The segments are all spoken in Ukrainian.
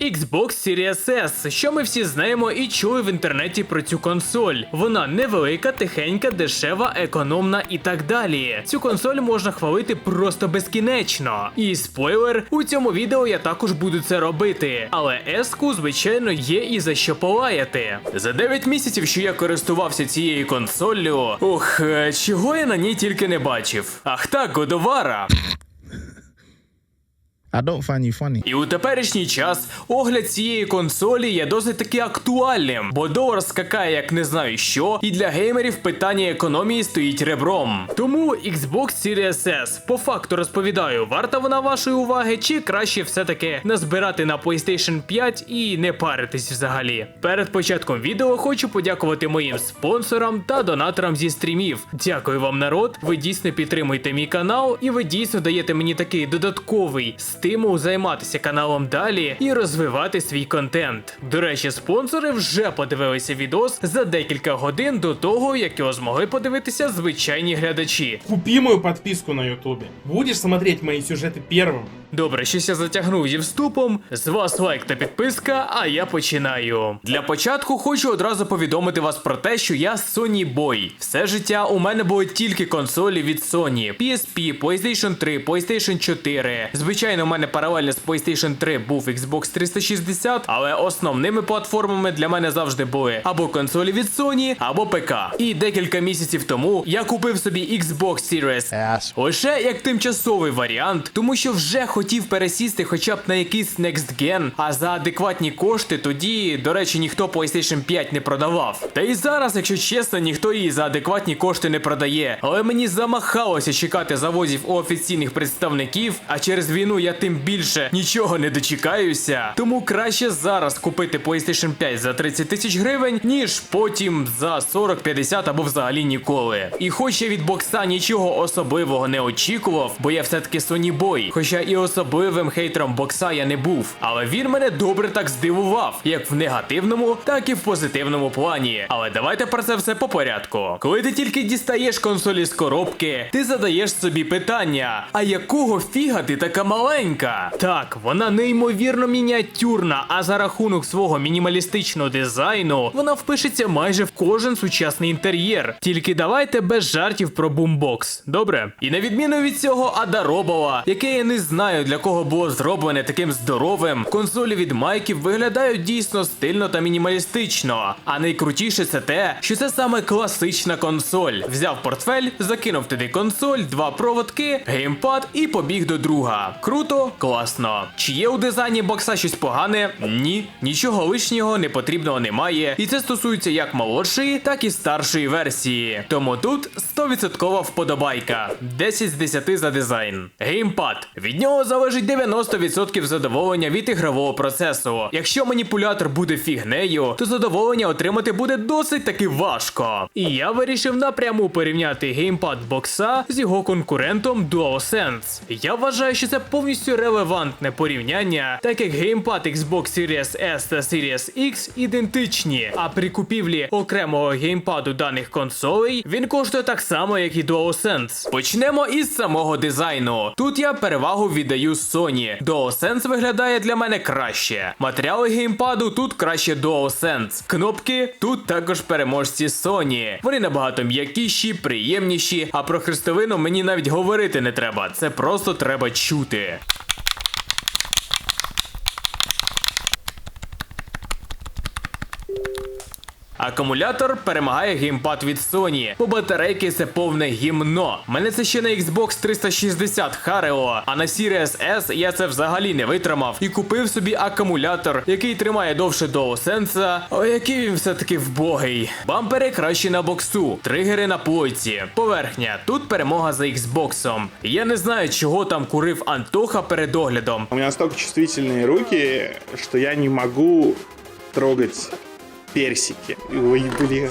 Xbox Series S, що ми всі знаємо і чули в інтернеті про цю консоль. Вона невелика, тихенька, дешева, економна і так далі. Цю консоль можна хвалити просто безкінечно. І спойлер, у цьому відео я також буду це робити. Але S-ку, звичайно, є і за що полаяти. За 9 місяців, що я користувався цією консоллю, ух, е, чого я на ній тільки не бачив. Ах так, Годовара. I don't find you funny. І у теперішній час огляд цієї консолі є досить таки актуальним, бо долар скакає як не знаю що, і для геймерів питання економії стоїть ребром. Тому Xbox Series S по факту розповідаю, варта вона вашої уваги, чи краще все-таки назбирати на PlayStation 5 і не паритись взагалі. Перед початком відео хочу подякувати моїм спонсорам та донаторам зі стрімів. Дякую вам, народ. Ви дійсно підтримуєте мій канал, і ви дійсно даєте мені такий додатковий стимул займатися каналом далі і розвивати свій контент. До речі, спонсори вже подивилися відос за декілька годин до того, як його змогли подивитися звичайні глядачі. Купи мою подписку на Ютубі. Будеш смотреть мої сюжети первым. Добре, щось я затягнув зі вступом. З вас лайк та підписка, а я починаю. Для початку хочу одразу повідомити вас про те, що я Sony Boy. Все життя у мене були тільки консолі від Sony: PSP, PlayStation 3, PlayStation 4. Звичайно, у мене паралельно з PlayStation 3 був Xbox 360, але основними платформами для мене завжди були або консолі від Sony, або ПК. І декілька місяців тому я купив собі Xbox Series. Лише як тимчасовий варіант, тому що вже хотів пересісти хоча б на якийсь Next Gen, а за адекватні кошти тоді, до речі, ніхто PlayStation 5 не продавав. Та і зараз, якщо чесно, ніхто її за адекватні кошти не продає. Але мені замахалося чекати завозів у офіційних представників, а через війну я тим більше нічого не дочекаюся. Тому краще зараз купити PlayStation 5 за 30 тисяч гривень, ніж потім за 40-50 або взагалі ніколи. І хоч я від бокса нічого особливого не очікував, бо я все-таки Sony Boy, хоча і особливим хейтером бокса я не був. Але він мене добре так здивував, як в негативному, так і в позитивному плані. Але давайте про це все по порядку. Коли ти тільки дістаєш консолі з коробки, ти задаєш собі питання: а якого фіга ти така маленька? Так, вона неймовірно мініатюрна, а за рахунок свого мінімалістичного дизайну вона впишеться майже в кожен сучасний інтер'єр. Тільки давайте без жартів про бумбокс. Добре? І на відміну від цього Адаробова, яке я не знаю для кого було зроблене таким здоровим, консолі від майків виглядають дійсно стильно та мінімалістично. А найкрутіше це те, що це саме класична консоль. Взяв портфель, закинув туди консоль, два проводки, геймпад і побіг до друга. Круто, класно. Чи є у дизайні бокса щось погане? Ні, нічого лишнього не потрібного немає. І це стосується як молодшої, так і старшої версії. Тому тут 100% вподобайка. 10 з 10 за дизайн. Геймпад. Від нього залежить 90% задоволення від ігрового процесу. Якщо маніпулятор буде фігнею, то задоволення отримати буде досить таки важко. І я вирішив напряму порівняти геймпад бокса з його конкурентом DualSense. Я вважаю, що це повністю релевантне порівняння, так як геймпад Xbox Series S та Series X ідентичні. А при купівлі окремого геймпаду даних консолей він коштує так само, як і DualSense. Почнемо із самого дизайну. Тут я перевагу віддаю Sony. DualSense виглядає для мене краще. Матеріали геймпаду тут краще DualSense. Кнопки тут також переможці Sony. Вони набагато м'якіші, приємніші, а про хрестовину мені навіть говорити не треба. Це просто треба чути. Акумулятор перемагає геймпад від Sony, бо батарейки це повне гімно. Мене це ще на Xbox 360 харило, а на Series S я це взагалі не витримав і купив собі акумулятор, який тримає довше DualSense, а який він все-таки вбогий. Бампери краще на боксу, тригери на плойці, поверхня. Тут перемога за Xbox. Я не знаю, чого там курив Антоха перед оглядом. У меня настолько чувствительные руки, что я не могу трогать персики. Ой, блядь.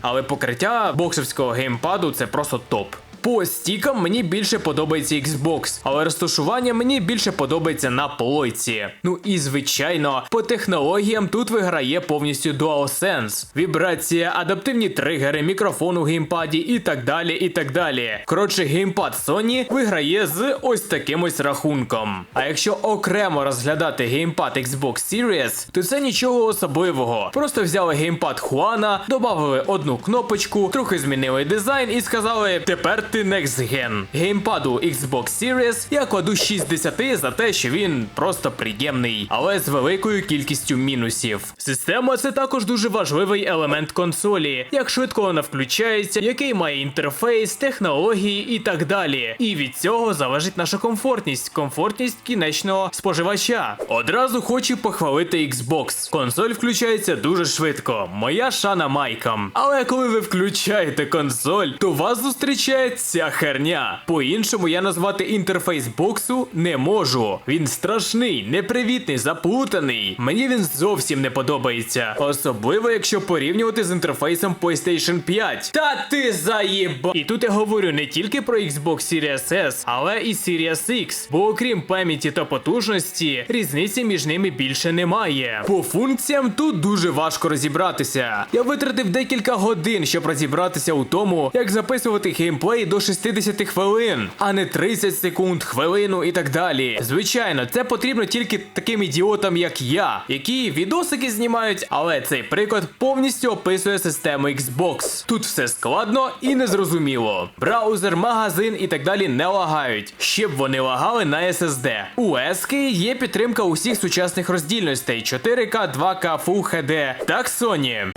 Але покриття боксерського геймпаду це просто топ. По стікам мені більше подобається Xbox, але розташування мені більше подобається на плойці. Ну і звичайно, по технологіям тут виграє повністю DualSense. Вібрація, адаптивні тригери, мікрофон у геймпаді і так далі. і так далі. Коротше, геймпад Sony виграє з ось таким ось рахунком. А якщо окремо розглядати геймпад Xbox Series, то це нічого особливого. Просто взяли геймпад Хуана, додали одну кнопочку, трохи змінили дизайн і сказали: тепер ти Next Gen. Геймпаду Xbox Series я кладу 6 з 10 за те, що він просто приємний, але з великою кількістю мінусів. Система це також дуже важливий елемент консолі, як швидко вона включається, який має інтерфейс, технології і так далі. І від цього залежить наша комфортність, комфортність кінечного споживача. Одразу хочу похвалити Xbox. Консоль включається дуже швидко. Моя шана майкам. Але коли ви включаєте консоль, то вас зустрічає ця херня. По-іншому я назвати інтерфейс боксу не можу. Він страшний, непривітний, заплутаний. Мені він зовсім не подобається. Особливо, якщо порівнювати з інтерфейсом PlayStation 5. Та ти заєба! І тут я говорю не тільки про Xbox Series S, але і Series X. Бо окрім пам'яті та потужності, різниці між ними більше немає. По функціям тут дуже важко розібратися. Я витратив декілька годин, щоб розібратися у тому, як записувати геймплей до 60 хвилин, а не 30 секунд, хвилину і так далі. Звичайно, це потрібно тільки таким ідіотам, як я, які відосики знімають, але цей приклад повністю описує систему Xbox. Тут все складно і незрозуміло. Браузер, магазин і так далі не лагають, щоб вони лагали на SSD. У ески є підтримка усіх сучасних роздільностей 4К, 2К, Full HD. Так, Sony.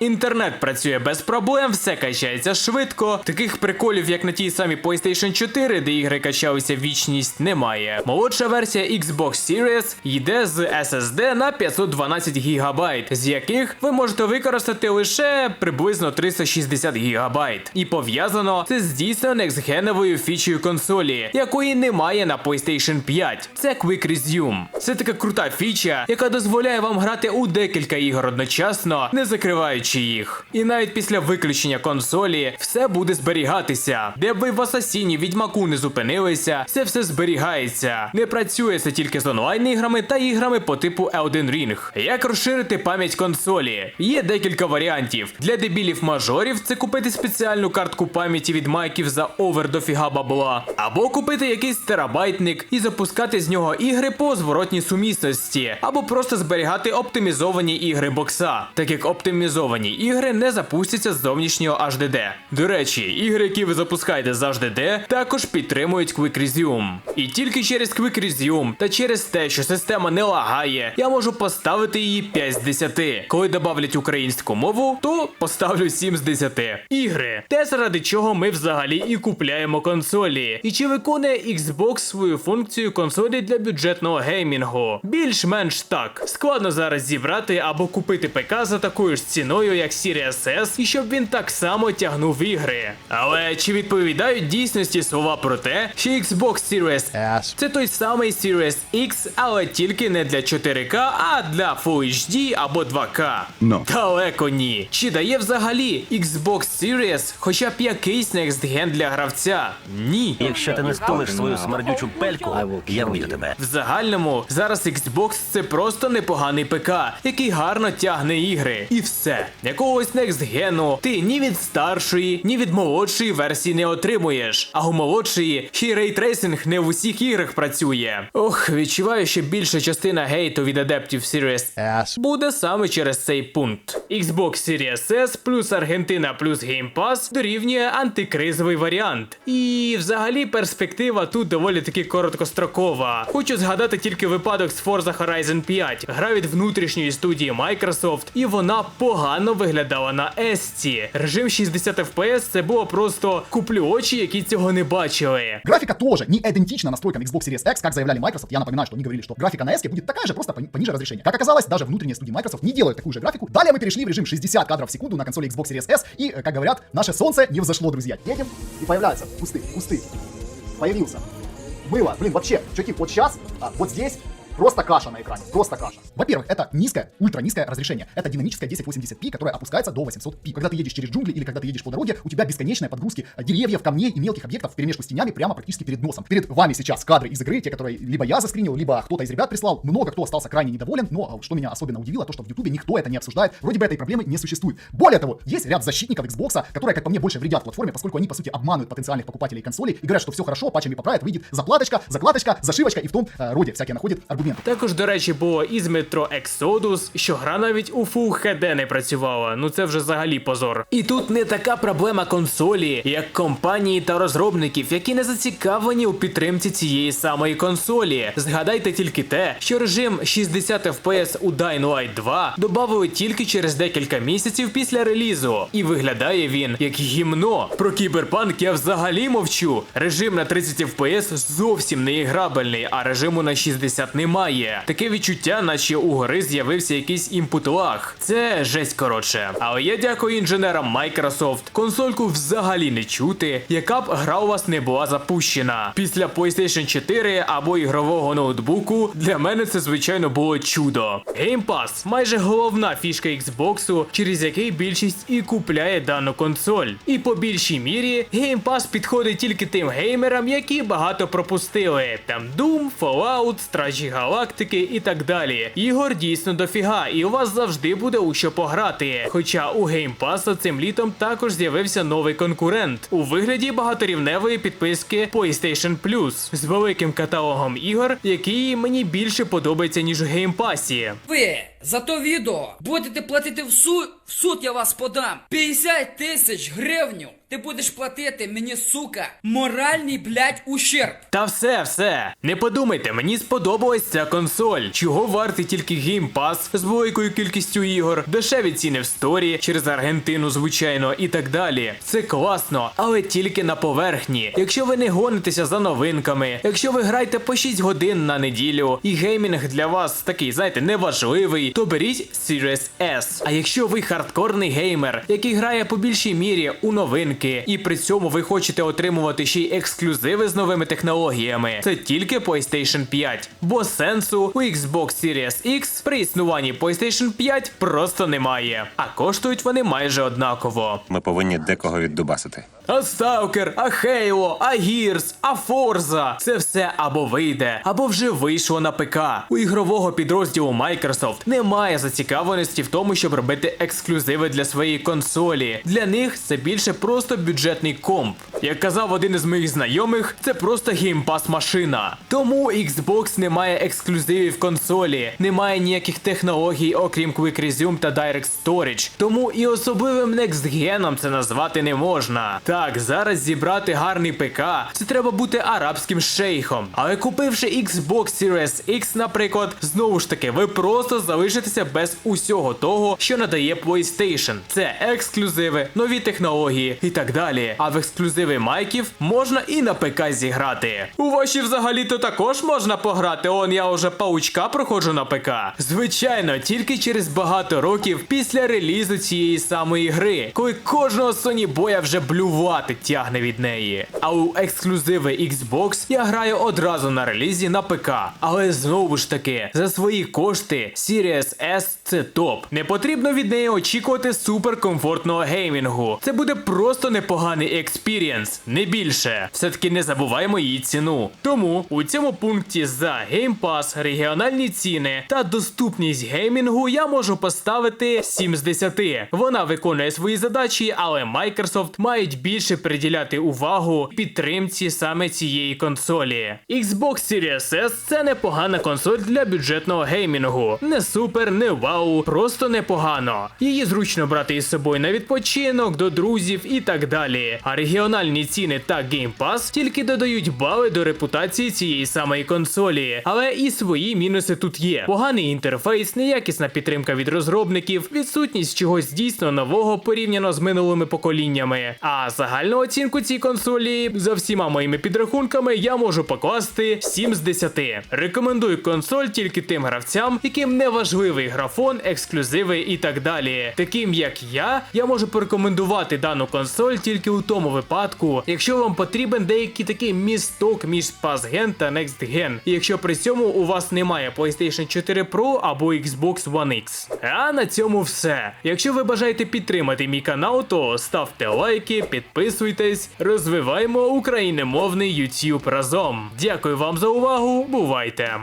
Інтернет працює без проблем, все качається швидко. Таких приколів, як на тій самій PlayStation 4, де ігри качалися вічність, немає. Молодша версія Xbox Series йде з SSD на 512 ГБ, з яких ви можете використати лише приблизно 360 ГБ. І пов'язано це з дійсно некстгеновою фічею консолі, якої немає на PlayStation 5. Це Quick Resume. Це така крута фіча, яка дозволяє вам грати у декілька ігор одночасно, не закриваючи їх. І навіть після виключення консолі все буде зберігатися. Де б ви в Асасіні, Відьмаку не зупинилися, це все зберігається. Не працює це тільки з онлайн-іграми та іграми по типу Elden Ring. Як розширити пам'ять консолі? Є декілька варіантів. Для дебілів мажорів це купити спеціальну картку пам'яті від майків за овер дофіга бабла. Або купити якийсь терабайтник і запускати з нього ігри по зворотній сумісності, або просто зберігати оптимізовані ігри бокса, так як оптимізовані ігри не запустяться з зовнішнього HDD. До речі, ігри, які ви запускаєте з HDD, також підтримують Quick Resume. І тільки через Quick Resume та через те, що система не лагає, я можу поставити її 5 з 10. Коли додавлять українську мову, то поставлю 7 з 10. Ігри. Те, заради чого ми взагалі і купляємо консолі. І чи виконує Xbox свою функцію консолі для бюджетного геймінгу? Більш-менш так. Складно зараз зібрати або купити ПК за такою ж ціною, як Series S, і щоб він так само тягнув ігри. Але чи відповідають дійсності слова про те, що Xbox Series Ass. це той самий Series X, але тільки не для 4К, а для Full HD або 2К. No. Далеко ні. Чи дає взагалі Xbox Series хоча б якийсь Next Gen для гравця? Ні. Якщо ти не стулиш свою смердючу пельку, я вб'ю тебе. В загальному зараз Xbox це просто непоганий ПК, який гарно тягне ігри. І все. Якогось Next Gen ти ні від старшої, ні від молодшої версії не отримуєш. А у молодшої ще й рейтрейсинг не в усіх іграх працює. Ох, відчуваю, що більша частина гейту від адептів Series Ass. буде саме через цей пункт. Xbox Series S плюс Аргентина плюс Game Pass дорівнює антикризовий варіант. І взагалі перспектива тут доволі таки короткострокова. Хочу згадати тільки випадок з Forza Horizon 5. Гра від внутрішньої студії Microsoft, і вона погано виглядала на Есті. Режим 60 FPS це було просто куплю очі, які цього не бачили. Графика тоже не идентична настройкам Xbox Series X, как заявляли Microsoft. Я напоминаю, что они говорили, что графика на S будет такая же, просто пони- пониже разрешения. Как оказалось, даже внутренние студии Microsoft не делают такую же графику. Далее мы перешли в режим 60 кадров в секунду на консоли Xbox Series S, и, э, как говорят, наше солнце не взошло, друзья. Едем, и появляются кусты, кусты. Появился. Было, блин, вообще, чуваки, вот сейчас, а, вот здесь, Просто каша на экране, просто каша. Во-первых, это низкое, ультра низкое разрешение. Это динамическое 1080p, которое опускается до 800p. Когда ты едешь через джунгли или когда ты едешь по дороге, у тебя бесконечные подгрузки э, деревьев, камней и мелких объектов в перемешку с тенями прямо практически перед носом. Перед вами сейчас кадры из игры, те, которые либо я заскринил, либо кто-то из ребят прислал. Много кто остался крайне недоволен, но э, что меня особенно удивило, то что в Ютубе никто это не обсуждает. Вроде бы этой проблемы не существует. Более того, есть ряд защитников Xbox, которые, как по мне, больше вредят платформе, поскольку они, по сути, обманывают потенциальных покупателей консолей и говорят, что все хорошо, патчами поправят, выйдет заплаточка, закладочка, зашивочка и в том э, роде всякие находят аргументы. Також, до речі, було із Metro Exodus, що гра навіть у Full HD не працювала. Ну це вже взагалі позор. І тут не така проблема консолі, як компанії та розробників, які не зацікавлені у підтримці цієї самої консолі. Згадайте тільки те, що режим 60 FPS у Dying Light 2 додали тільки через декілька місяців після релізу. І виглядає він як гімно. Про кіберпанк я взагалі мовчу. Режим на 30 FPS зовсім не іграбельний, а режиму на 60 немає. Таке відчуття, наче у гри з'явився якийсь імпут лаг. Це жесть коротше. Але я дякую інженерам Microsoft. Консольку взагалі не чути, яка б гра у вас не була запущена. Після PlayStation 4 або ігрового ноутбуку для мене це звичайно було чудо. Game Pass – майже головна фішка Xbox, через який більшість і купляє дану консоль. І по більшій мірі Game Pass підходить тільки тим геймерам, які багато пропустили. Там Doom, Fallout, Стражі Галактики і так далі. Ігор дійсно дофіга, і у вас завжди буде у що пограти. Хоча у Game Pass цим літом також з'явився новий конкурент у вигляді багаторівневої підписки PlayStation Plus з великим каталогом ігор, який мені більше подобається ніж у Game Pass. Ви за то відео будете платити в суд, в суд я вас подам. 50 тисяч гривню. Ти будеш платити мені, сука, моральний, блядь, ущерб. Та все, все. Не подумайте, мені сподобалась ця консоль. Чого вартий тільки Game Pass з великою кількістю ігор, дешеві ціни в сторі через Аргентину, звичайно, і так далі. Це класно, але тільки на поверхні. Якщо ви не гонитеся за новинками, якщо ви граєте по 6 годин на неділю, і геймінг для вас такий, знаєте, неважливий, то беріть Series S. А якщо ви хардкорний геймер, який грає по більшій мірі у новинки, і при цьому ви хочете отримувати ще й ексклюзиви з новими технологіями, це тільки PlayStation 5. Бо сенсу у Xbox Series X при існуванні PlayStation 5 просто немає. А коштують вони майже однаково. Ми повинні декого віддубасити. А Сталкер, а Хейло, а Гірс, а Форза це все або вийде, або вже вийшло на ПК. У ігрового підрозділу Microsoft немає зацікавленості в тому, щоб робити ексклюзиви для своєї консолі. Для них це більше просто бюджетний комп. Як казав один із моїх знайомих, це просто геймпас машина. Тому Xbox не має ексклюзивів консолі, немає ніяких технологій, окрім Quick Resume та Direct Storage. Тому і особливим Next Gen це назвати не можна. Так, зараз зібрати гарний ПК, це треба бути арабським шейхом. Але купивши Xbox Series X, наприклад, знову ж таки, ви просто залишитеся без усього того, що надає PlayStation. Це ексклюзиви, нові технології і так далі. А в ексклюзиви майків можна і на ПК зіграти. У ваші взагалі-то також можна пограти. Он я вже паучка проходжу на ПК. Звичайно, тільки через багато років після релізу цієї самої гри, коли кожного Sony боя вже блювати тягне від неї. А у ексклюзиви Xbox я граю одразу на релізі на ПК. Але знову ж таки, за свої кошти Series S це топ. Не потрібно від неї очікувати суперкомфортного геймінгу. Це буде просто непоганий експірієнс, не більше. Все-таки не забуваємо її ціну. Тому у цьому пункті за Game Pass, регіональні ціни та доступність геймінгу я можу поставити 7 з 10. Вона виконує свої задачі, але Microsoft мають більше приділяти увагу підтримці саме цієї консолі. Xbox Series S це непогана консоль для бюджетного геймінгу. Не супер, не вау, просто непогано. Її зручно брати із собою на відпочинок, до друзів і так далі. А регіональні ціни та Game Pass тільки додають бали до репутації цієї самої консолі. Але і свої мінуси тут є: поганий інтерфейс, неякісна підтримка від розробників, відсутність чогось дійсно нового порівняно з минулими поколіннями. А за Загальну оцінку цій консолі за всіма моїми підрахунками я можу покласти 7 з 10. Рекомендую консоль тільки тим гравцям, яким не важливий графон, ексклюзиви і так далі. Таким як я, я можу порекомендувати дану консоль тільки у тому випадку, якщо вам потрібен деякий такий місток між Gen та Next і якщо при цьому у вас немає PlayStation 4 Pro або Xbox One X. А на цьому все. Якщо ви бажаєте підтримати мій канал, то ставте лайки, підписуйтесь, розвиваємо україномовний YouTube разом. Дякую вам за увагу, бувайте!